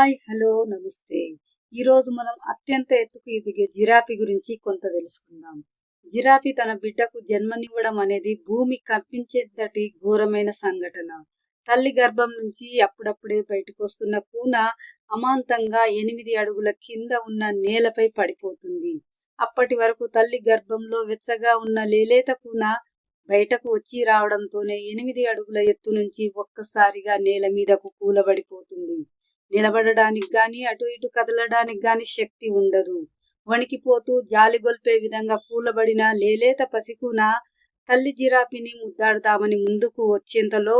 Hi hello నమస్తే. ఈరోజు మనం అత్యంత ఎత్తుకు ఎదిగే జిరాఫీ గురించి కొంత తెలుసుకుందాం. జిరాఫీ తన బిడ్డకు జన్మనివ్వడం అనేది భూమి కంపించేంతటి ఘోరమైన సంఘటన. తల్లి గర్భం నుంచి అప్పుడప్పుడే బయటకు వస్తున్న కూన అమాంతంగా ఎనిమిది అడుగుల కింద ఉన్న నేలపై పడిపోతుంది. అప్పటి వరకు తల్లి గర్భంలో వెచ్చగా ఉన్న లేలేత కూన బయటకు వచ్చి రావడంతోనే ఎనిమిది అడుగుల ఎత్తు నుంచి ఒక్కసారిగా నేల మీదకు కూలబడిపోతుంది. నిలబడడానికి గాని అటు ఇటు కదలడానికి గాని శక్తి ఉండదు. వణికిపోతూ జాలిగొల్పే విధంగా పూలబడిన లేలేత పసికున తల్లి జిరాఫీని ముద్దాడుతామని ముందుకు వచ్చేంతలో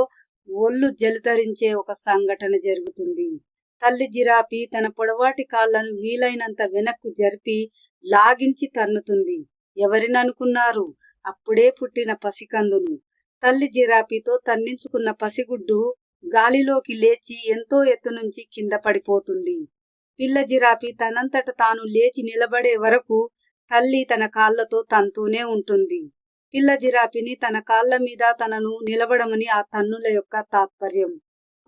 ఒళ్ళు జలుతరించే ఒక సంఘటన జరుగుతుంది. తల్లి జిరాఫీ తన పొడవాటి కాళ్ళను వీలైనంత వెనక్కు జరిపి లాగించి తన్నుతుంది. ఎవరిననుకున్నారు? అప్పుడే పుట్టిన పసికందును. తల్లి జిరాఫీతో తన్నించుకున్న పసిగుడ్డు గాలిలోకి లేచి ఎంతో ఎత్తు నుంచి కింద పడిపోతుంది. పిల్ల జిరాఫీ తనంతట తాను లేచి నిలబడే వరకు తల్లి తన కాళ్ళతో తంతూనే ఉంటుంది. పిల్ల జిరాఫీని తన కాళ్ళ మీద తనను నిలబడమని ఆ తన్నుల యొక్క తాత్పర్యం.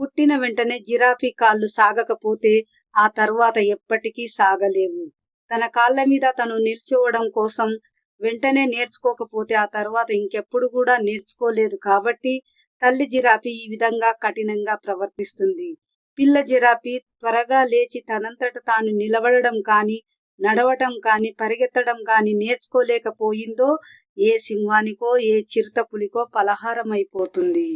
పుట్టిన వెంటనే జిరాఫీ కాళ్ళు సాగకపోతే ఆ తర్వాత ఎప్పటికీ సాగలేవు. తన కాళ్ళ మీద తను నిల్చోవడం కోసం వెంటనే నేర్చుకోకపోతే ఆ తర్వాత ఇంకెప్పుడు కూడా నేర్చుకోలేదు కాబట్టి తల్లి జిరాఫీ ఈ విధంగా కఠినంగా ప్రవర్తిస్తుంది. పిల్ల జిరాఫీ త్వరగా లేచి తనంతట తాను నిలబడడం కాని నడవటం కాని పరిగెత్తడం కాని నేర్చుకోలేకపోయిందో ఏ సింహానికో ఏ చిరుత పులికో పలహారం అయిపోతుంది